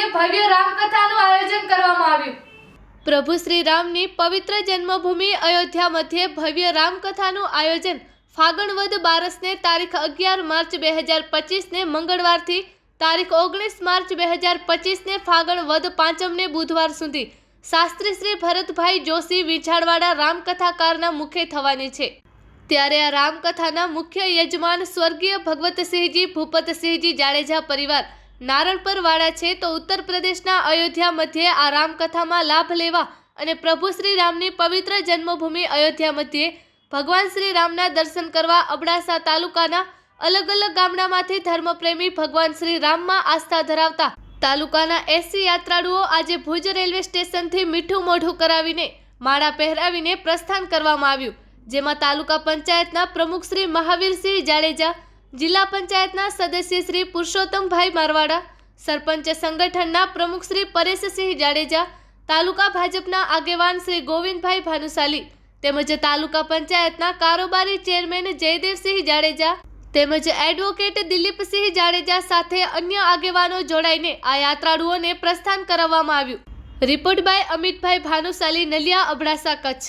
ભવ્ય રામકથાનું આયોજન કરવામાં આવ્યું. પ્રભુ શ્રી રામની પવિત્ર જન્મભૂમિ અયોધ્યા મધ્યે ભવ્ય રામકથાનું આયોજન ફાગણ વદ બારસને તારીખ અગિયાર માર્ચ બે હજાર પચીસને મંગળવારથી તારીખ ઓગણીસ માર્ચ બે હજાર પચીસને ફાગણ વદ પાંચમને બુધવાર સુધી શાસ્ત્રી શ્રી ભરતભાઈ જોશી વિછાડવાડા રામકથાકારના મુખે થવાની છે. ત્યારે આ રામકથાના મુખ્ય યજમાન સ્વર્ગીય ભગવતસિંહજી, ભૂપતસિંહજી જાડેજા પરિવાર નારણપર વાળા છે તો ઉત્તર પ્રદેશના અયોધ્યા મધ્યે આ રામકથામાં લાભ લેવા અને પ્રભુ શ્રી રામની પવિત્ર જન્મભૂમિ અયોધ્યા મધ્યે ભગવાન શ્રી રામના દર્શન કરવા અબડાસા તાલુકાના અલગ અલગ ગામડામાંથી ધર્મપ્રેમી ભગવાન શ્રી રામમાં આસ્થા ધરાવતા તાલુકાના એસી યાત્રાળુઓ આજે ભુજ રેલવે સ્ટેશનથી મીઠું મોઢું કરાવીને માળા પહેરાવીને પ્રસ્થાન કરવામાં આવ્યું, જેમાં તાલુકા પંચાયતના પ્રમુખ શ્રી મહાવીરસિંહ જાડેજા જિલ્લા પંચાયતના સદસ્ય શ્રી પુરુષોત્તમભાઈ મારવાડા, સરપંચ સંગઠનના પ્રમુખ શ્રી પરેશસિંહ જાડેજા, તાલુકા ભાજપના આગેવાન શ્રી ગોવિંદભાઈ ભાનુશાલી તેમજ તાલુકા પંચાયતના કારોબારી ચેરમેન જયદેવસિંહ જાડેજા તેમજ એડવોકેટ દિલીપસિંહ જાડેજા સાથે અન્ય આગેવાનો જોડાઈને આ યાત્રાળુઓને પ્રસ્થાન કરાવવામાં આવ્યું. Report by Amitbhai Bhanushali, Naliya Abdasa Kutch.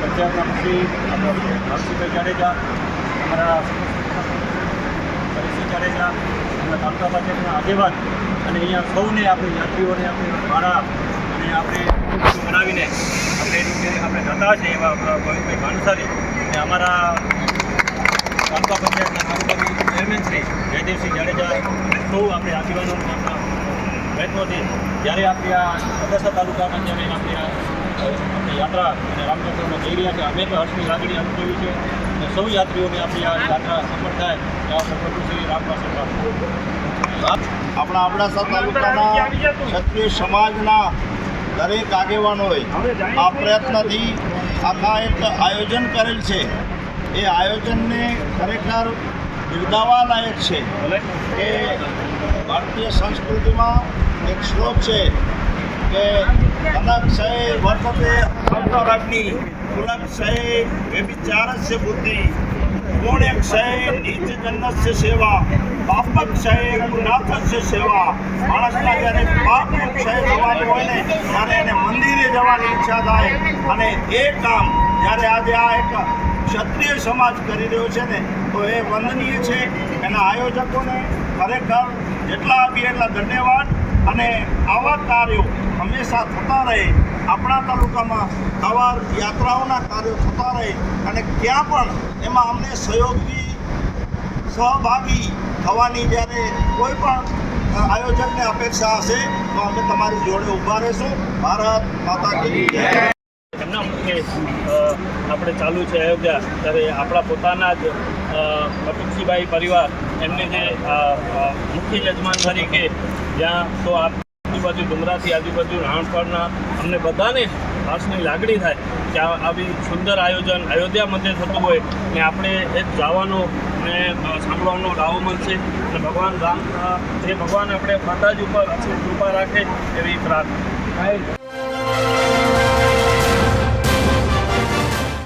પંચાયતના મંત્રી આપણા હર્ષિભાઈ જાડેજા, અમારા હરીશભાઈ જાડેજા, અમારા તાલુકા પંચાયતના આગેવાન અને અહીંયા સૌને આપણે યાત્રીઓને આપણે ભાડા અને આપણે બનાવીને આપણે આપણે જતા છે એવા ગોવિંદભાઈ ભાનુસારી અને અમારા તાલુકા પંચાયતના તાલુકાની ચેરમેન શ્રી જયદેવસિંહ જાડેજા સૌ આપણે આગેવાનો પ્રયત્નોથી જ્યારે આપણી આ અબડાસા તાલુકામાં જ્યારે આપણી આ આપણી યાત્રા અને રામચંદ્રમાં જઈ રહ્યા છે અમે પણ હર્ષની લાગણી અનુભવી છે અને સૌ યાત્રીઓને આપણી આ યાત્રા સફળ થાય એ આપણે પ્રભુ શ્રી રામના આપણા અબડાસા તાલુકાના ક્ષત્રિય સમાજના દરેક આગેવાનોએ આ પ્રયત્નથી આખા એક આયોજન કરેલ છે. એ આયોજનને ખરેખર બિરદાવવા લાયક છે કે ભારતીય સંસ્કૃતિમાં એક શ્લોક છે કે કનક્ષય વર્તતે અંતરાગ્નિ કુલક્ષય વ્યભિચારસ્ય બુદ્ધિ. પુણ્યક્ષય નીચ જન્નસ્ય સેવા. પાપક્ષય ગુનાથસ્ય સેવા. માણસના જ્યારે પાપનું ક્ષય થવાનું હોય ને, ત્યારે એને મંદિરે જવાની ઈચ્છા થાય અને એ કામ જ્યારે આજે આ એક ક્ષત્રિય સમાજ કરી રહ્યો છે ને, તો એ વંદનીય છે. એના આયોજકોને ખરેખર જેટલા આપીએ એટલા ધન્યવાદ. અને આવા કાર્યો હંમેશા થતા રહે. આપણા તાલુકામાં આવા યાત્રાઓના કાર્યો થતા રહે અને ક્યાં પણ એમાં અમને સહયોગી, સહભાગી થવાની જ્યારે કોઈ પણ આયોજકને અપેક્ષા હશે તો અમે તમારી જોડે ઊભા રહીશું. ભારત માતા કી એમના મુખ્ય આપણે ચાલુ છે અયોધ્યા. ત્યારે આપણા પોતાના જ અ, પરિવાર એમને જે મુખ્ય યજમાન તરીકે જ્યાં તો આજુબાજુ ડુમરાથી આજુબાજુ રાણપણના અમને બધાને હર્ષની લાગણી થાય કે આવી સુંદર આયોજન અયોધ્યા મંદિર થતું હોય ને આપણે એક જવાનો ને સાંભળવાનો લાવો મળશે. અને ભગવાન રામ જે ભગવાન આપણે માતાજી ઉપર કૃપા રાખે એવી પ્રાર્થના.